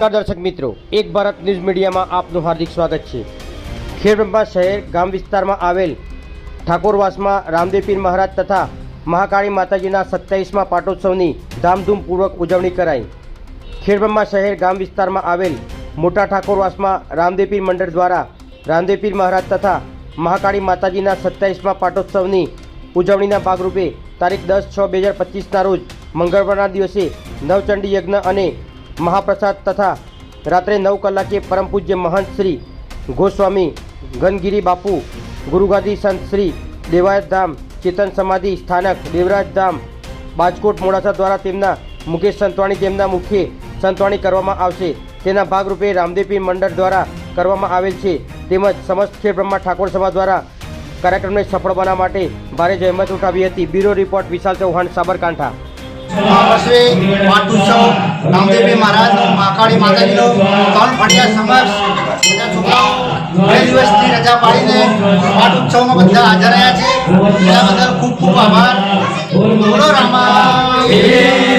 નમસ્કાર દર્શક મિત્રો, એક ભારત ન્યૂઝ મીડિયામાં આપનું હાર્દિક સ્વાગત છે. ખેડબ્રહ્મા શહેર ગામ વિસ્તારમાં આવેલ ઠાકોરવાસમાં રામદેવપીર મહારાજ તથા મહાકાળી માતાજીના સત્યાવીસમાં પાટોત્સવની ધામધૂમપૂર્વક ઉજવણી કરાઈ. ખેડબ્રહ્મા શહેર ગામ વિસ્તારમાં આવેલ મોટા ઠાકોરવાસમાં રામદેવપીર મંડળ દ્વારા રામદેવપીર મહારાજ તથા મહાકાળી માતાજીના સત્યાવીસમાં પાટોત્સવની ઉજવણીના ભાગરૂપે તારીખ દસ છ બે હજાર પચીસના રોજ મંગળવારના દિવસે નવચંડી યજ્ઞ અને મહાપ્રસાદ તથા રાત્રે નવ કલાકે પરમ પૂજ્ય મહંત શ્રી ગોસ્વામી ગનગીરી બાપુ, ગુરુગાદી સંત શ્રી દેવાયતધામ ચેતન સમાધિ સ્થાનક દેવરાજધામ બાજકોટ મોડાસા દ્વારા તેમના મુકેશ સંતવાણી તેમના મુખ્ય સંતવાણી કરવામાં આવશે. તેના ભાગરૂપે રામદેવપીર મંડળ દ્વારા કરવામાં આવેલ છે. તેમજ સમસ્ત ખેડ બ્રહ્મા ઠાકોર સભા દ્વારા કાર્યક્રમને સફળ બનાવવા માટે ભારે જહેમત ઉઠાવી હતી. Bureau report Vishal Chauhan, Sabarkantha. Ramdevji Maharaj, Mahakali માતાજીનો ત્રણ ફળિયા સમક્ષ બધા છોકરાઓ બે દિવસની રજા પાડીને પાટોત્સવમાં બધા હાજર રહ્યા છે. એના બદલ ખૂબ ખૂબ આભાર. બોલો રામા.